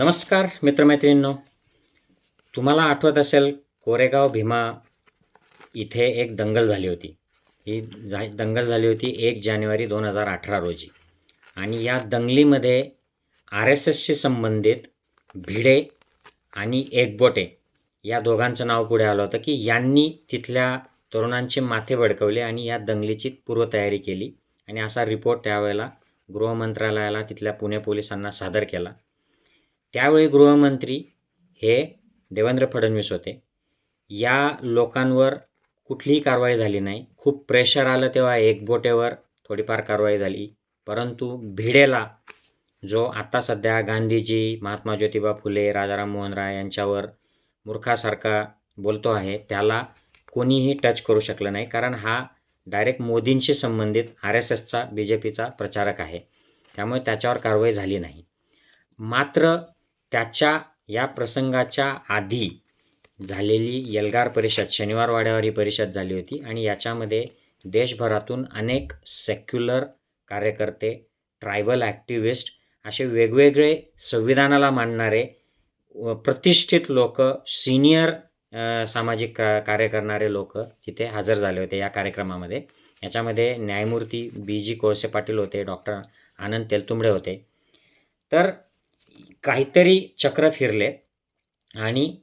नमस्कार मित्रमैत्रिणींनो. तुम्हाला आठवत असेल कोरेगाव भीमा इथे एक दंगल झाली होती. ही झा दंगल झाली होती एक जानेवारी दोन हजार अठरा रोजी. आणि या दंगलीमध्ये आर एस एसशी संबंधित भिडे आणि एकबोटे या दोघांचं नाव पुढे आलं होतं की यांनी तिथल्या तरुणांचे माथे भडकवले आणि या दंगलीची पूर्वतयारी केली. आणि असा रिपोर्ट त्यावेळेला गृहमंत्रालयाला तिथल्या पुणे पोलिसांना सादर केला. त्यावेळी गृहमंत्री हे देवेंद्र फडणवीस होते. या लोकांवर कुठलीही कारवाई झाली नाही. खूप प्रेशर आलं तेव्हा एकबोटेवर थोडीफार कारवाई झाली. परंतु भिडेला जो आत्ता सध्या गांधीजी महात्मा ज्योतिबा फुले राजाराम मोहन राय यांच्यावर मूर्खासारखा बोलतो आहे त्याला कोणीही टच करू शकलं नाही. कारण हा डायरेक्ट मोदींशी संबंधित आर एस एसचा बी जे पीचा प्रचारक आहे. त्यामुळे त्याच्यावर कारवाई झाली नाही. मात्र त्याच्या या प्रसंगाच्या आधी झालेली यलगार परिषद शनिवार वाड्यावर ही परिषद झाली होती आणि याच्यामध्ये देशभरातून अनेक सेक्युलर कार्यकर्ते ट्रायबल ॲक्टिव्हिस्ट असे वेगवेगळे संविधानाला मानणारे व प्रतिष्ठित लोक सिनियर सामाजिक का कार्य करणारे लोक तिथे हजर झाले होते या कार्यक्रमामध्ये. याच्यामध्ये न्यायमूर्ती बी जी कोळसे पाटील होते डॉक्टर आनंद तेलतुंबडे होते. तर काहीतरी चक्र फिरले आणि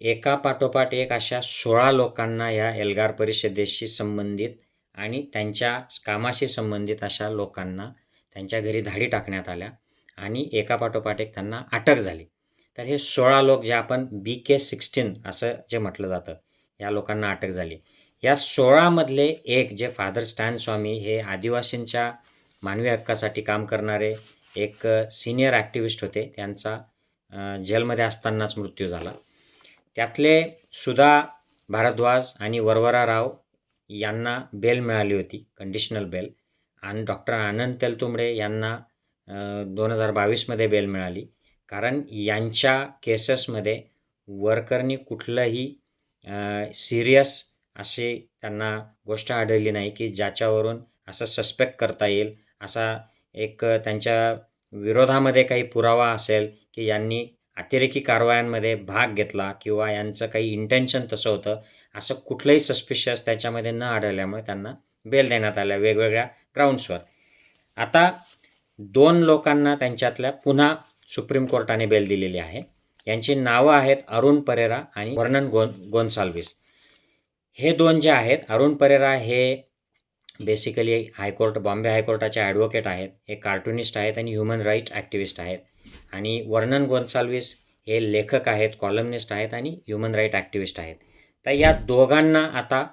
एका पाठोपाठ एक अशा सोळा लोकांना या एल्गार परिषदेशी संबंधित आणि त्यांच्या कामाशी संबंधित अशा लोकांना त्यांच्या घरी धाडी टाकण्यात आल्या आणि एका पाठोपाठ एक त्यांना अटक झाली. तर हे सोळा लोक जे आपण बी के सिक्स्टीन असं जे म्हटलं जातं या लोकांना अटक झाली. या सोळामधले एक जे फादर स्टॅन स्वामी हे आदिवासींच्या मानवी हक्कासाठी काम करणारे एक सिनियर ॲक्टिव्हिस्ट होते. त्यांचा जेलमध्ये असतानाच मृत्यू झाला. त्यातले सुधा भारद्वाज आणि वरवरा राव यांना बेल मिळाली होती कंडिशनल बेल आणि डॉक्टर आनंद तेलतुंबडे यांना दोन हजार बावीसमध्ये बेल मिळाली. कारण यांच्या केसेसमध्ये वर्करनी कुठलंही सिरियस असे त्यांना गोष्ट आढळली नाही की ज्याच्यावरून असं सस्पेक्ट करता येईल असा एक त्यांच्या विरोधामध्ये काही पुरावा असेल की यांनी अतिरेकी कारवायांमध्ये भाग घेतला किंवा यांचं काही इंटेन्शन तसं होतं असं कुठलंही सस्पिशियस त्याच्यामध्ये न आढळल्यामुळे त्यांना बेल देण्यात आल्या वेगवेगळ्या ग्राउंड्सवर आता दोन लोकांना त्यांच्यातल्या पुन्हा सुप्रीम कोर्टाने बेल दिलेली आहे. यांची नावं आहेत अरुण परेरा आणि वर्णन गोन गोन्साल्विस. हे दोन जे आहेत अरुण परेरा हे बेसिकली हायकोर्ट बॉम्बे हायकोर्टाचे ॲडव्होकेट आहेत. हे कार्टुनिस्ट आहेत आणि ह्युमन राईट ॲक्टिव्हिस्ट आहेत. आणि वर्णन गोन्साल्विस हे लेखक आहेत कॉलमनिस्ट आहेत आणि ह्युमन राईट ॲक्टिव्हिस्ट आहेत. तर या दोघांना आता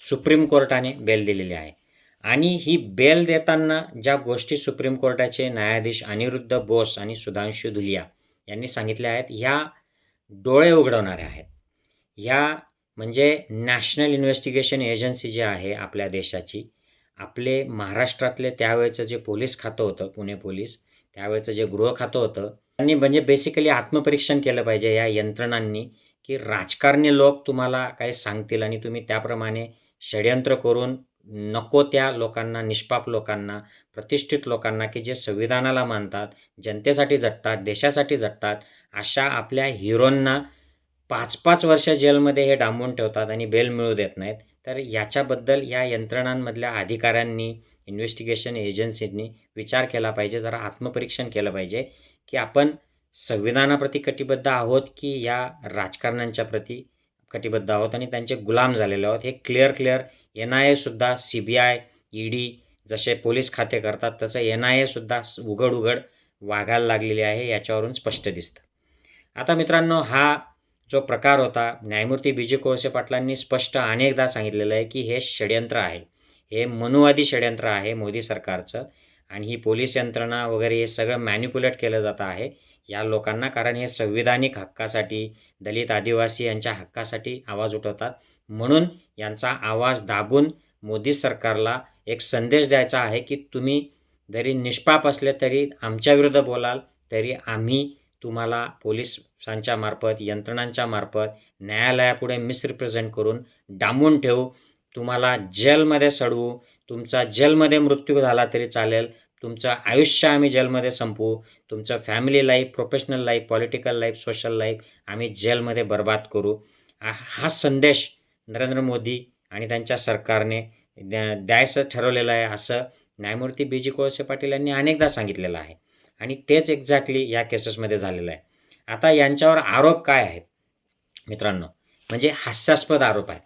सुप्रीम कोर्टाने बेल दिलेली आहे. आणि ही बेल देताना ज्या गोष्टी सुप्रीम कोर्टाचे न्यायाधीश अनिरुद्ध बोस आणि सुधांशू धुलिया यांनी सांगितल्या आहेत ह्या डोळे उघडवणाऱ्या आहेत. ह्या म्हणजे नॅशनल इन्व्हेस्टिगेशन एजन्सी जी आहे आपल्या देशाची आपले महाराष्ट्रातले त्यावेळेचं जे पोलीस खातं होतं पुणे पोलीस त्यावेळचं जे गृह खातं होतं त्यांनी म्हणजे बेसिकली आत्मपरीक्षण केलं पाहिजे या यंत्रणांनी की राजकारणी लोक तुम्हाला काही सांगतील आणि तुम्ही त्याप्रमाणे षडयंत्र करून नको त्या लोकांना निष्पाप लोकांना प्रतिष्ठित लोकांना की जे संविधानाला मानतात जनतेसाठी झटतात देशासाठी झटतात अशा आपल्या हिरोंना पाच पाच वर्ष जेलमध्ये हे डांबून ठेवतात आणि बेल मिळू देत नाहीत. तर याच्याबद्दल या यंत्रणांमधल्या अधिकाऱ्यांनी इन्व्हेस्टिगेशन एजन्सींनी विचार केला पाहिजे जरा आत्मपरीक्षण केलं पाहिजे की आपण संविधानाप्रती कटिबद्ध आहोत की या राजकारण्यांच्या प्रती कटिबद्ध आहोत आणि त्यांचे गुलाम झालेले आहोत हे clear clear N I एसुद्धा C B I E D जसे पोलीस खाते करतात तसं एन आय एसुद्धा उघड उघड वागायला लागलेली आहे याच्यावरून स्पष्ट दिसतं. आता मित्रांनो हा जो प्रकार होता न्यायमूर्ती बी. जे. कोळसे पाटलांनी स्पष्ट अनेकदा सांगितलेलं आहे की हे षडयंत्र आहे. हे मनुवादी षडयंत्र आहे मोदी सरकारचं आणि ही पोलीस यंत्रणा वगैरे हे सगळं मॅन्युप्युलेट केलं जातं आहे. या लोकांना कारण हे संविधानिक हक्कासाठी दलित आदिवासी यांच्या हक्कासाठी आवाज उठवतात. म्हणून यांचा आवाज दाबून मोदी सरकारला एक संदेश द्यायचा आहे की तुम्ही जरी निष्पाप असले तरी आमच्या विरुद्ध बोलाल तरी आम्ही तुम्हाला पोलिसांच्या मार्फत यंत्रणांच्या मार्फत न्यायालयापुढे मिसरिप्रेझेंट करून डांबून ठेवू. तुम्हाला जेलमध्ये सडवू. तुमचा जेलमध्ये मृत्यू झाला तरी चालेल. तुमचं आयुष्य आम्ही जेलमध्ये संपवू. तुमचं family life professional life political life social life आम्ही जेलमध्ये बर्बाद करू. हा हा संदेश नरेंद्र मोदी आणि त्यांच्या सरकारने द्या द्यायचं ठरवलेलं आहे असं न्यायमूर्ती बी जी कोळसे पाटील यांनी अनेकदा सांगितलेलं आहे. आणि तेच एक्झॅक्टली या केसेसमध्ये झालेलं आहे. आता यांच्यावर आरोप काय आहेत? मित्रांनो म्हणजे हास्यास्पद आरोप आहेत.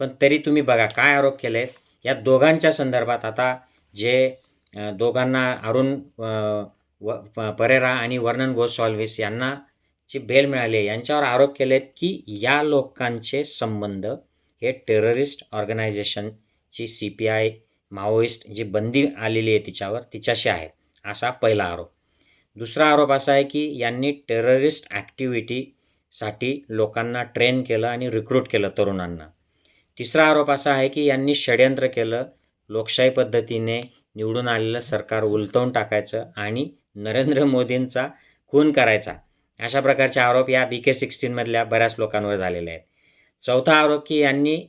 पण तरी तुम्ही बघा काय आरोप केले आहेत या दोघांच्या संदर्भात आता जे दोघांना अरुण व प- परेरा आणि वर्णन गोस्वाल्विस यांना जी बेल मिळाली आहे यांच्यावर आरोप केले आहेत की या लोकांचे संबंध हे टेररिस्ट ऑर्गनायझेशनची सी पी आय माओइस्ट जी बंदी आलेली आहे तिच्यावर तिच्याशी आहे असा पहिला आरोप. दुसरा आरोप असा आहे की यांनी टेररिस्ट ॲक्टिव्हिटीसाठी लोकांना ट्रेन केलं आणि रिक्रूट केलं तरुणांना. तिसरा आरोप असा आहे की यांनी षडयंत्र केलं लोकशाही पद्धतीने निवडून आलेलं सरकार उलटवून टाकायचं आणि नरेंद्र मोदींचा खून करायचा. अशा प्रकारचे आरोप या बी के सिक्स्टीनमधल्या बऱ्याच लोकांवर झालेले आहेत. चौथा आरोप की यांनी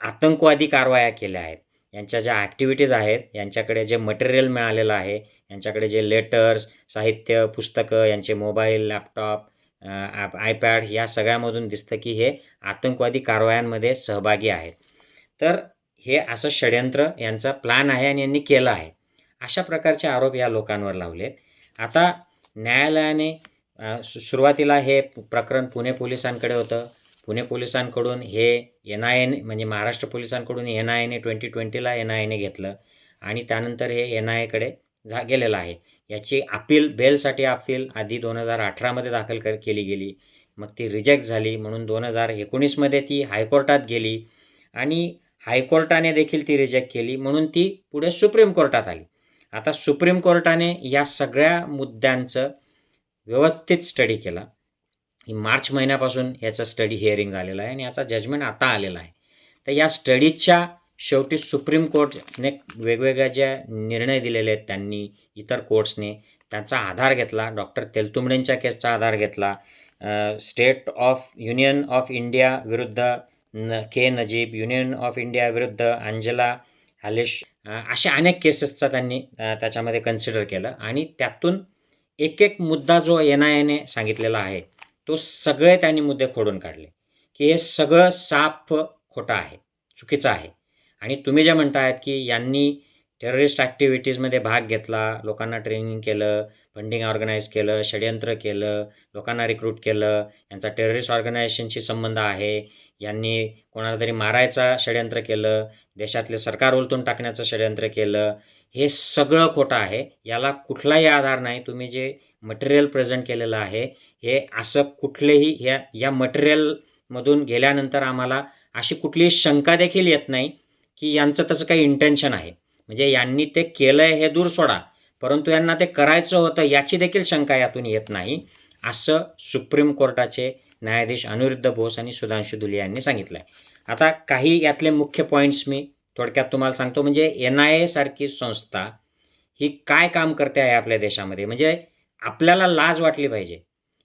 आतंकवादी कारवाया केल्या आहेत. यांच्या ज्या ॲक्टिव्हिटीज आहेत यांच्याकडे जे मटेरियल मिळालेलं आहे यांच्याकडे जे लेटर्स साहित्य पुस्तकं यांचे मोबाईल लॅपटॉप ॲप आयपॅड या सगळ्यामधून दिसतं की हे आतंकवादी कारवायांमध्ये सहभागी आहेत. तर हे असं षडयंत्र यांचा प्लॅन आहे आणि यांनी केलं आहे. अशा प्रकारचे आरोप या लोकांवर लावलेत. आता न्यायालयाने सु सुरुवातीला हे प्रकरण पुणे पोलिसांकडे होतं. पुणे पोलिसांकडून हे एन आय एन म्हणजे महाराष्ट्र पोलिसांकडून एन आय एने ट्वेंटी ट्वेंटीला एन आय एने घेतलं आणि त्यानंतर हे एन आय एकडे झा गेलेलं आहे. याची अपील बेलसाठी अपील आधी दोन हजार अठरामध्ये दाखल कर केली गेली. मग ती रिजेक्ट झाली म्हणून दोन हजार एकोणीसमध्ये ती हायकोर्टात गेली आणि हायकोर्टाने देखील ती रिजेक्ट केली म्हणून ती पुढे सुप्रीम कोर्टात आली. आता सुप्रीम कोर्टाने या सगळ्या मुद्द्यांचं व्यवस्थित स्टडी केला. मार्च महिन्यापासून याचा स्टडी हिअरिंग झालेला आहे आणि याचा जजमेंट आता आलेला आहे. तर या स्टडीजच्या शेवटी सुप्रीम कोर्टने वेगवेगळ्या ज्या निर्णय दिलेले आहेत त्यांनी इतर कोर्ट्सने त्यांचा आधार घेतला. डॉक्टर तेलतुंबडेंच्या केसचा आधार घेतला. State of union of India विरुद्ध न K Najeeb union of India विरुद्ध अंजला हालेश अशा अनेक केसेसचा त्यांनी त्याच्यामध्ये कन्सिडर केलं. आणि त्यातून एक एक मुद्दा जो एन आय एने सांगितलेला आहे तो सगळे त्यांनी मुद्दे खोडून काढले की हे सगळं साफ खोटं आहे चुकीचं आहे. आणि तुम्ही जे म्हणतायत की यांनी टेररिस्ट ॲक्टिव्हिटीजमध्ये भाग घेतला लोकांना ट्रेनिंग केलं फंडिंग ऑर्गनाईज केलं षडयंत्र केलं लोकांना रिक्रूट केलं यांचा टेररिस्ट ऑर्गनायझेशनशी संबंध आहे यांनी कोणाला तरी मारायचा षडयंत्र केलं देशातले सरकार उलटून टाकण्याचं षडयंत्र केलं हे सगळं खोटं आहे याला कुठलाही आधार नाही तुम्ही जे मटेरियल प्रेझेंट केलेलं आहे. हे असं कुठलेही ह्या या मटेरियलमधून गेल्यानंतर आम्हाला अशी कुठलीही शंका देखील येत नाही की यांचं तसं काही इंटेन्शन आहे. म्हणजे यांनी ते केलं आहे हे दूर सोडा. परंतु यांना ते करायचं होतं याची देखील शंका यातून येत नाही असं सुप्रीम कोर्टाचे न्यायाधीश अनिरुद्ध बोस आणि सुधांशु धुले यांनी सांगितलं आहे आता काही यातले मुख्य पॉईंट्स मी थोडक्यात तुम्हाला सांगतो. म्हणजे एन आय ए सारखी संस्था ही काय काम करते आहे आपल्या देशामध्ये? म्हणजे आपल्याला लाज वाटली पाहिजे.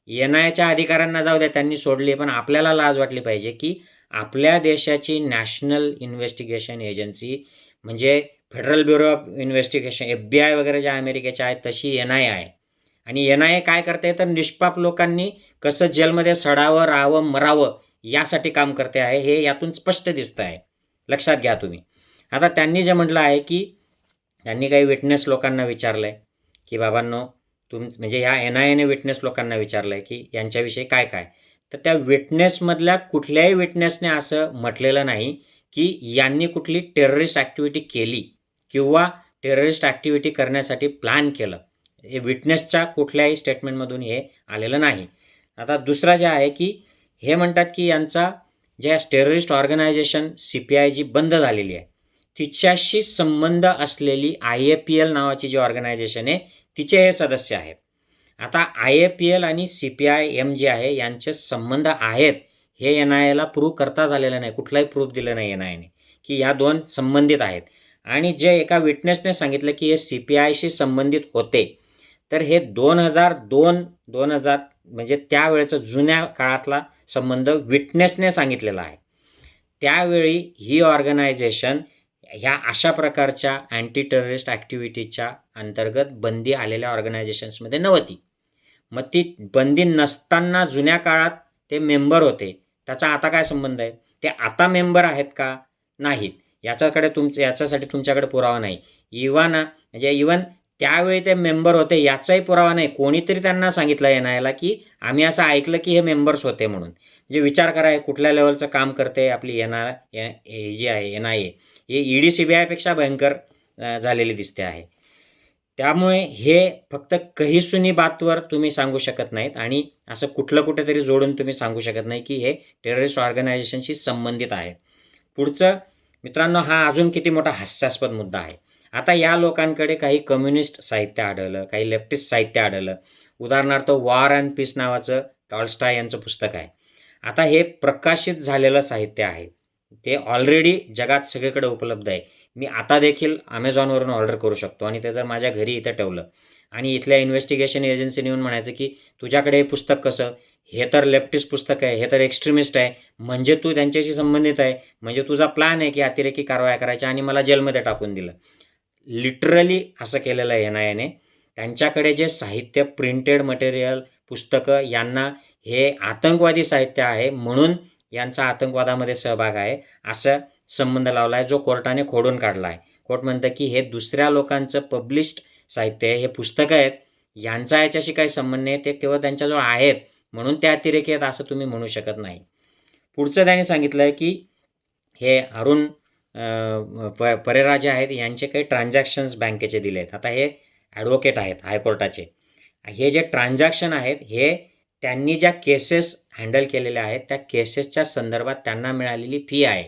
एन आयच्या अधिकाऱ्यांना जाऊ द्या त्यांनी सोडली पण आपल्याला लाज वाटली पाहिजे की आपल्या देशाची नॅशनल इन्व्हेस्टिगेशन एजन्सी म्हणजे federal bureau of investigation F B I वगैरे ज्या अमेरिकेच्या आहेत तशी एन आय आहे. आणि एन आय ए काय करते तर निष्पाप लोकांनी कसं जेलमध्ये सडावं राहावं मरावं यासाठी काम करते आहे हे यातून स्पष्ट दिसतं आहे लक्षात घ्या तुम्ही. आता त्यांनी जे म्हटलं आहे की त्यांनी काही विटनेस लोकांना विचारलं आहे की बाबांनो तुम म्हणजे ह्या एन आय एने विटनेस लोकांना विचारलं आहे की यांच्याविषयी काय काय? तर त्या विटनेसमधल्या कुठल्याही विटनेसने असं म्हटलेलं नाही की यांनी कुठली टेररिस्ट ॲक्टिव्हिटी केली किंवा टेररिस्ट ॲक्टिव्हिटी करण्यासाठी प्लॅन केलं. हे विटनेसच्या कुठल्याही स्टेटमेंटमधून हे आलेलं नाही. आता दुसरा जे आहे की हे म्हणतात की यांचा ज्या terrorist organization C P I जी बंद झालेली आहे तिच्याशी संबंध असलेली आय ए पी एल नावाची जी ऑर्गनायझेशन आहे तिचे हे सदस्य आहेत. आता आय ए पी एल आणि सी पी आय एम जे आहे यांचे संबंध आहेत. हे एन आय एला प्रूव्ह करता झालेलं नाही. कुठलाही प्रूफ दिलं नाही एन आय एने की या दोन संबंधित आहेत. आणि जे एका विटनेसने सांगितलं की हे सी पी आयशी संबंधित होते. तर हे दोन हजार दोन दोन हजार म्हणजे त्यावेळेचा जुन्या काळातला संबंध विटनेसने सांगितलेला आहे. त्यावेळी ही ऑर्गनायझेशन ह्या अशा प्रकारच्या अँटी टेररिस्ट ॲक्टिव्हिटीच्या अंतर्गत बंदी आलेल्या ऑर्गनायझेशन्समध्ये नव्हती. मग ती बंदी नसताना जुन्या काळात ते मेंबर होते. त्याचा आता काय संबंध आहे? ते आता मेंबर आहेत का? नाहीत. याच्याकडे तुमचं याच्यासाठी तुमच्याकडे पुरावा नाही. इवन म्हणजे इवन त्यावेळी ते मेंबर होते याचाही पुरावा नाही. कोणीतरी त्यांना सांगितलं एन आयला की आम्ही असं ऐकलं की हे मेंबर्स होते म्हणून. म्हणजे विचार करा कुठल्या लेवलचं काम करते आपली एन आय हे जी आहे एन आय ए हे ई डी सी बी आयपेक्षा भयंकर झालेली दिसते आहे. त्यामुळे हे फक्त कहीसुनी बातवर तुम्ही सांगू शकत नाहीत आणि असं कुठलं कुठेतरी जोडून तुम्ही सांगू शकत नाही की हे टेररिस्ट ऑर्गनायझेशनशी संबंधित आहे. पुढचं मित्रांनो हा अजून किती मोठा हास्यास्पद मुद्दा आहे. आता या लोकांकडे काही कम्युनिस्ट साहित्य आढळलं काही लेफ्टिस्ट साहित्य आढळलं. उदाहरणार्थ वॉर अँड पीस नावाचं टॉलस्टाय यांचं पुस्तक आहे. आता हे प्रकाशित झालेलं साहित्य आहे. ते ऑलरेडी जगात सगळीकडे उपलब्ध आहे. मी आता देखील अमेझॉनवरून ऑर्डर करू शकतो आणि ते जर माझ्या घरी इथं ठेवलं. आणि इथल्या इन्व्हेस्टिगेशन एजन्सीने येऊन म्हणायचं की तुझ्याकडे हे पुस्तक कसं? हे तर लेफ्टिस्ट पुस्तक आहे. हे तर एक्स्ट्रीमिस्ट आहे. म्हणजे तू त्यांच्याशी संबंधित आहे. म्हणजे तुझा प्लॅन आहे की अतिरेकी कारवाया करायच्या आणि मला जेलमध्ये टाकून दिलं. लिटरली असं केलेलं आहे एन त्यांच्याकडे जे साहित्य प्रिंटेड मटेरियल पुस्तकं यांना हे आतंकवादी साहित्य आहे म्हणून यांचा आतंकवादामध्ये सहभाग आहे. असं संबंध लावला आहे जो कोर्टाने खोडून काढला आहे कोर्ट म्हणतं की हे दुसऱ्या लोकांचं पब्लिश्ड साहित्य आहे हे पुस्तकं आहेत. यांचा याच्याशी काही संबंध नाही ते केवळ त्यांच्याजवळ आहेत. म्हणून ते अतिरेकी आहेत असं तुम्ही म्हणू शकत नाही. पुढचं त्यांनी सांगितलं आहे की हे अरुण प परेरा जे आहेत यांचे काही ट्रान्झॅक्शन्स बँकेचे दिले आहेत आता हे ॲडव्होकेट आहेत हायकोर्टाचे. हे जे ट्रान्झॅक्शन आहेत हे त्यांनी ज्या केसेस हँडल केलेल्या आहेत त्या केसेसच्या संदर्भात त्यांना मिळालेली फी आहे.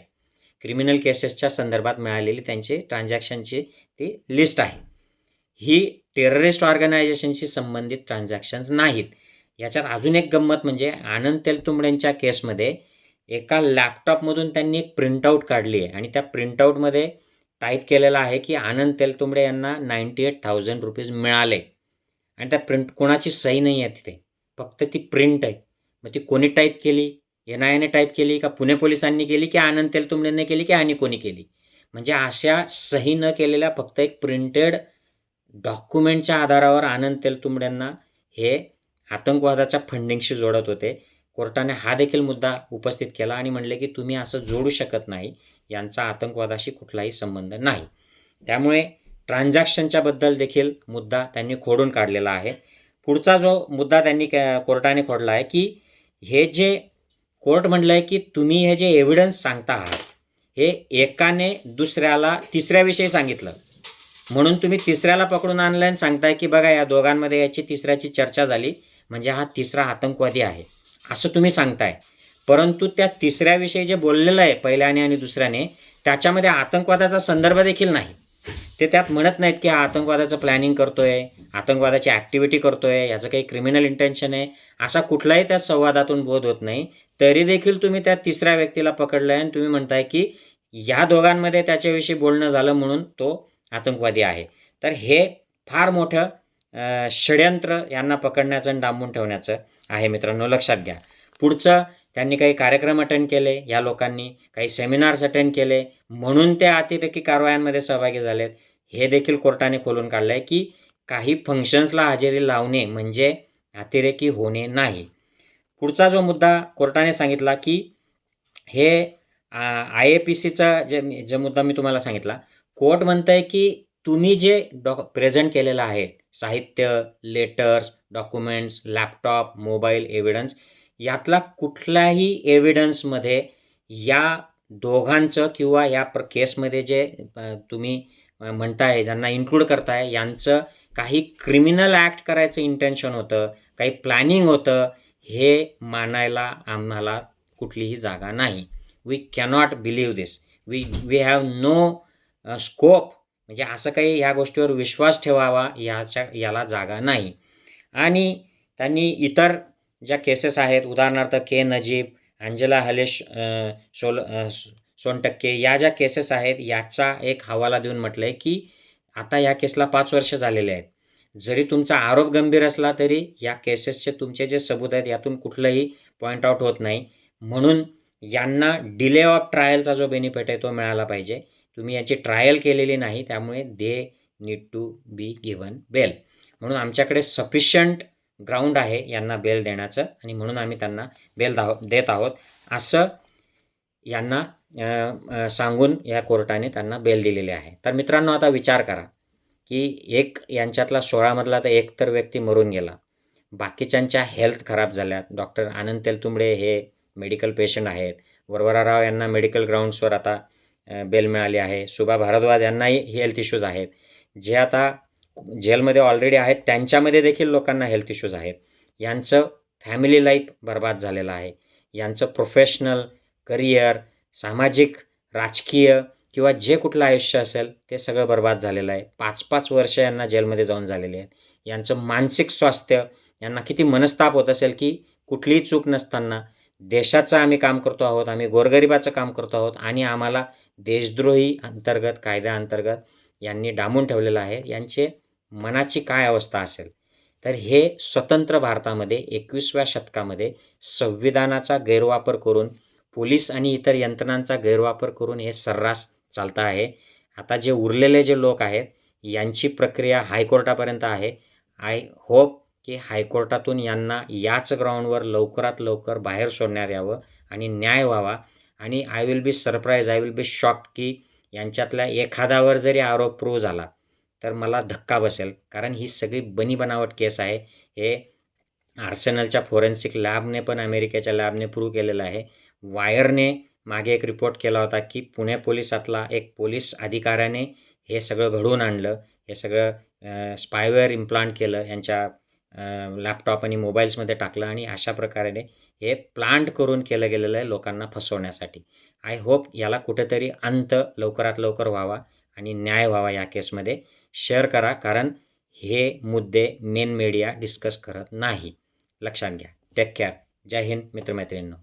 क्रिमिनल केसेसच्या संदर्भात मिळालेली त्यांची ट्रान्झॅक्शनची ती लिस्ट आहे. ही टेररिस्ट ऑर्गनायझेशनशी संबंधित ट्रान्झॅक्शन्स नाहीत. याच्यात अजून एक गंमत म्हणजे आनंद तेलतुंबडेंच्या केसमध्ये एका लॅपटॉपमधून त्यांनी एक प्रिंटआउट काढली आहे आणि त्या प्रिंटआउटमध्ये टाईप केलेलं आहे की आनंद तेलतुंबडे यांना नाईंटी एट थाउजंड रुपीज मिळाले. आणि त्या प्रिंट कोणाची सही नाही आहे तिथे. फक्त ती प्रिंट आहे. मग ती कोणी टाईप केली? एन आय एने टाईप केली का पुणे पोलिसांनी केली की आनंद तेलतुंबडेंनी केली की आणि कोणी केली? म्हणजे अशा सही न केलेल्या फक्त एक प्रिंटेड डॉक्युमेंटच्या आधारावर आनंद तेलतुंबड्यांना हे आतंकवादाच्या फंडिंगशी जोडत होते. कोर्टाने हा देखील मुद्दा उपस्थित केला आणि म्हणले की तुम्ही असं जोडू शकत नाही. यांचा आतंकवादाशी कुठलाही संबंध नाही. त्यामुळे ट्रान्झॅक्शनच्याबद्दल देखील मुद्दा त्यांनी खोडून काढलेला आहे. पुढचा जो मुद्दा त्यांनी क- कोर्टाने खोडला आहे की हे जे कोर्ट म्हणलं आहे की तुम्ही हे जे एव्हिडन्स सांगता आहात हे एकाने दुसऱ्याला तिसऱ्याविषयी सांगितलं. म्हणून तुम्ही तिसऱ्याला पकडून आणलं आणि सांगताय की बघा या दोघांमध्ये याची तिसऱ्याची चर्चा झाली म्हणजे हा तिसरा आतंकवादी आहे असं तुम्ही सांगताय. परंतु त्या तिसऱ्याविषयी जे बोललेलं आहे पहिल्याने आणि दुसऱ्याने त्याच्यामध्ये आतंकवादाचा संदर्भ देखील नाही. ते त्यात म्हणत नाहीत की हा आतंकवादाचं प्लॅनिंग करतोय आतंकवादाची ॲक्टिव्हिटी करतोय याचं काही क्रिमिनल इंटेन्शन आहे. असा कुठलाही त्या संवादातून बोध होत नाही. तरी देखील तुम्ही त्या तिसऱ्या व्यक्तीला पकडलं आहे आणि तुम्ही म्हणताय की या दोघांमध्ये त्याच्याविषयी बोलणं झालं म्हणून तो आतंकवादी आहे. तर हे फार मोठं षड्यंत्र यांना पकडण्याचं आणि डांबून ठेवण्याचं आहे मित्रांनो. लक्षात घ्या. पुढचं त्यांनी काही कार्यक्रम अटेंड केले या लोकांनी काही सेमिनार्स अटेंड केले. म्हणून त्या अतिरेकी कारवायांमध्ये सहभागी झालेत. हे देखील कोर्टाने खोलून काढलं आहे की काही फंक्शन्सला हजेरी लावणे म्हणजे अतिरेकी होणे नाही. पुढचा जो मुद्दा कोर्टाने सांगितला की हे आय ए पी सीचा जे जे मुद्दा मी तुम्हाला सांगितला कोर्ट म्हणतं आहे की तुम्ही जे डॉ प्रेझेंट केलेलं आहे साहित्य letters documents laptop mobile evidence यातला कुठल्याही एव्हिडन्समध्ये या दोघांचं किंवा या प्र केसमध्ये जे तुम्ही म्हणताय ज्यांना इन्क्लूड करताय यांचं काही क्रिमिनल ॲक्ट करायचं इंटेन्शन होतं काही प्लॅनिंग होतं हे मानायला आम्हाला कुठलीही जागा नाही. We cannot believe this we we have no scope म्हणजे असं काही ह्या गोष्टीवर विश्वास ठेवावा याच्या याला जागा नाही. आणि त्यांनी इतर ज्या केसेस आहेत उदाहरणार्थ के नजीब अंजला हलेश सोल सोनटक्के या ज्या केसेस आहेत याचा एक हवाला देऊन म्हटलं आहे की आता या केसला पाच वर्ष झालेले आहेत. जरी तुमचा आरोप गंभीर असला तरी या केसेसचे तुमचे जे सबूत आहेत यातून कुठलंही पॉईंट आउट होत नाही. म्हणून यांना डिले ऑफ ट्रायलचा जो बेनिफिट आहे तो मिळाला पाहिजे. तुम्ही याची ट्रायल केलेली नाही त्यामुळे they need to be given bail म्हणून आमच्याकडे सफिशियंट ग्राउंड आहे यांना बेल देण्याचं. आणि म्हणून आम्ही त्यांना बेल दाहो देत आहोत. असं यांना सांगून या कोर्टाने त्यांना बेल दिलेली आहे. तर मित्रांनो आता विचार करा की एक यांच्यातला सोळामधला तर एक तर व्यक्ती मरून गेला. बाकीच्यांच्या हेल्थ खराब झाल्या. डॉक्टर आनंद तेलतुंबडे हे मेडिकल पेशंट आहेत. वरवरा राव यांना मेडिकल ग्राउंड्सवर आता बेल मिळाली आहे. सुभा भारद्वाज यांनाही हेल्थ इश्यूज आहेत. जे आता जेलमध्ये ऑलरेडी आहेत. त्यांच्यामध्ये देखील लोकांना हेल्थ इश्यूज आहेत. यांचं फॅमिली लाईफ बर्बाद झालेलं आहे. यांचं प्रोफेशनल करिअर सामाजिक राजकीय किंवा जे कुठलं आयुष्य असेल ते सगळं बर्बाद झालेलं आहे. पाच पाच वर्ष यांना जेलमध्ये जाऊन झालेले आहेत. यांचं मानसिक स्वास्थ्य यांना किती मनस्ताप होत असेल की कुठलीही चूक नसताना देशाचं आम्ही काम करतो आहोत आम्ही गोरगरिबाचं काम करतो आहोत आणि आम्हाला देशद्रोही अंतर्गत कायद्याअंतर्गत यांनी डांबून ठेवलेलं आहे. यांचे मनाची काय अवस्था असेल? तर हे स्वतंत्र भारतामध्ये एकवीसव्या शतकामध्ये संविधानाचा गैरवापर करून पोलीस आणि इतर यंत्रणांचा गैरवापर करून हे सर्रास चालतं आहे. आता जे उरलेले जे लोक आहेत यांची प्रक्रिया हायकोर्टापर्यंत आहे. आय होप की हायकोर्टातून यांना याच ग्राउंडवर लवकरात लवकर बाहेर सोडण्यात यावं आणि न्याय व्हावा. आणि I will be surprise I will be shock की यांच्यातल्या एखाद्यावर जरी आरोप प्रूव्ह झाला तर मला धक्का बसेल. कारण ही सगळी बनी बनावट केस आहे. हे आर्सेनलच्या फोरेन्सिक लॅबने पण अमेरिकेच्या लॅबने प्रूव्ह केलेलं आहे. वायरने मागे एक रिपोर्ट केला होता की पुणे पोलिसातला एक पोलीस अधिकाऱ्याने हे सगळं घडवून आणलं. हे सगळं स्पायवेअर इम्प्लांट केलं. यांच्या लॅपटॉप आणि मोबाईल्समध्ये टाकलं आणि अशा प्रकारे हे प्लांट करून केलं गेलेलं आहे लोकांना फसवण्यासाठी. आय होप याला कुठेतरी अंत लवकरात लवकर व्हावा आणि न्याय व्हावा या केसमध्ये. शेअर करा कारण हे मुद्दे मेन मीडिया डिस्कस करत नाही. लक्षात घ्या. टेक केअर जय हिंद मित्रमैत्रिणींनो.